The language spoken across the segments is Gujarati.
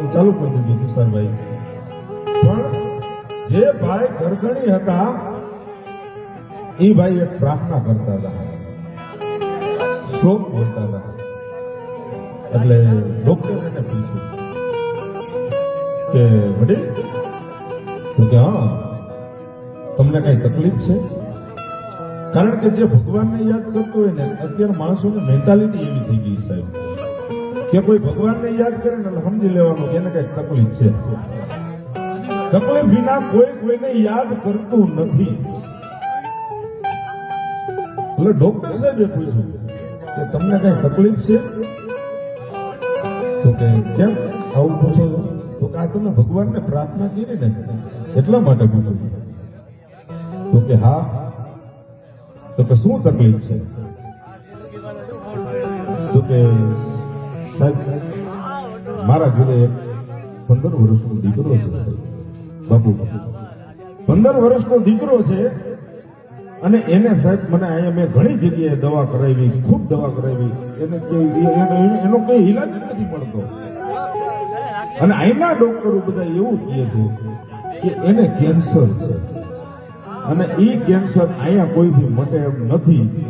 કરવાનું ચાલુ કરી દીધું તુષારભાઈ. પણ જે ભાઈ ગરગણી હતા, એ ભાઈ એક પ્રાર્થના કરતા હતા. શ્લોક બોલતા હતા. એટલે ડોક્ટર એને પૂછ્યું કે, વડીલ, તો કે હા, તમને કઈ તકલીફ છે? કારણ કે જે ભગવાનને યાદ કરતો હોય ને, અત્યારે માણસોની મેન્ટાલિટી એવી થઈ ગઈ સાહેબ. કે કોઈ ભગવાનને યાદ કરે ને સમજી લેવાનું એને કઈ તકલીફ છે. તકલીફ વિના કોઈ કોઈને યાદ કરતું નથી. એટલે ડોક્ટર સાહેબે પૂછ્યું કે તમને કઈ તકલીફ છે? તો કે કેમ? આવું પૂછો છો? તો કે તમે ભગવાનને પ્રાર્થના કરી ને એટલા માટે પૂછું તો કે હા. તો કે શું તકલીફ છે? તો કે સાહેબ, મારા ઘરે પંદર વર્ષનો દીકરો છે, સાહેબ. બાપુ, પંદર વર્ષનો દીકરો છે અને એને સાહેબ મને અહીંયા મેં ઘણી જગ્યાએ દવા કરાવી, ખૂબ દવા કરાવી. એને એનો- કોઈ ઈલાજ નથી મળતો અને અહીંના ડોક્ટરો બધા એવું કહે છે કે એને કેન્સર છે. અને એ કેન્સર અહીંયા કોઈથી મટે એમ નથી.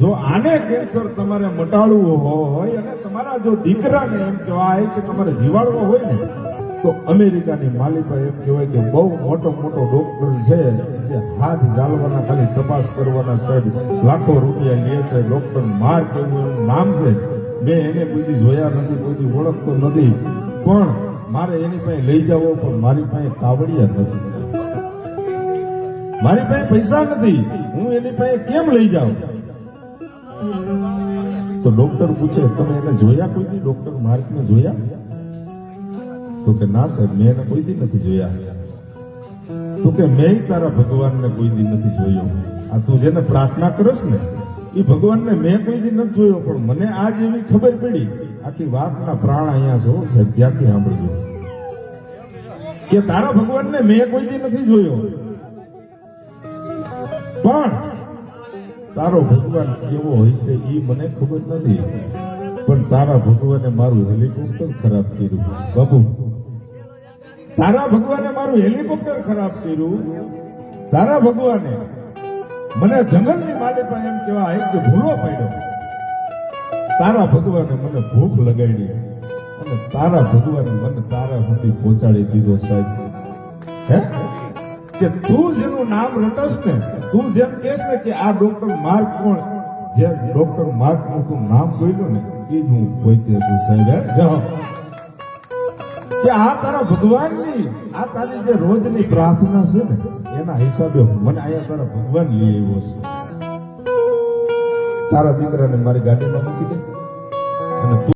જો આને કેન્સર તમારે મટાડવું હોય અને તમારા જો દીકરાને એમ કહેવાય કે તમારે જીવાડવો હોય ને, તો અમેરિકાની માલિકા એમ કહેવાય કે બહુ મોટો મોટો ડોક્ટર છે, જે હાથ જાળવાના ખાલી તપાસ કરવાના સાહેબ લાખો રૂપિયા લે છે ડોક્ટર માર્ક એવું એનું નામ છે. મેં એને કોઈથી જોયા નથી કોઈથી ઓળખતો નથી. પણ મારે એની પાસે લઈ જવો પણ મારી પાસે કાવડિયા નથી મારી પાસે પૈસા નથી. હું એની પાસે કેમ લઈ જાઉં? તો ડોક્ટર પૂછે, તમે એને જોયા કોઈ દી? ડોક્ટર માર્કને જોયા? તો કે, ના સાહેબ, મેં એને કોઈ દી નથી જોયા. તો કે, મેં તારા ભગવાનને કોઈ દી નથી જોયો. આ તું જેને પ્રાર્થના કરસ ને, એ ભગવાનને મેં કોઈ દી નથી જોયો, પણ મને આજ એવી ખબર પડી. આખી વાતના પ્રાણ અહીંયા છો, સાહેબ, ત્યાંથી સાંભળજો. કે, તારા ભગવાનને મેં કોઈ દી નથી જોયો. પણ તારો ભગવાન કેવો હોય છે એ મને ખબર નથી. પણ તારા ભગવાને મારું હેલિકોપ્ટર ખરાબ કર્યું. બાબુ, તારા ભગવાને મારું હેલિકોપ્ટર ખરાબ કર્યું? તારા ભગવાને? મને જંગલની માલિકા એમ કહેવાય કે ભૂલો પડ્યો. તારા ભગવાને મને ભૂખ લગાડી અને તારા ભગવાને મને તારા સુધી પહોંચાડી દીધો સાહેબ. હે? કે તું જેનું નામ રટસ ને, તું જેમ કહેશ ને કે આ ડોક્ટર માર્ક કોણ? જે ડોક્ટર માર્કનું તું નામ બોલ્યો ને, એ જ હું પોતે છું સાહેબ. જાઓ. કે આ તારા ભગવાનની, આ તારી જે રોજની પ્રાર્થના છે ને, એના હિસાબે મને અહીંયા તારા ભગવાન લઈ આવ્યો છે. તારા દીકરાને મારી ગાડીમાં મૂકી દે. અને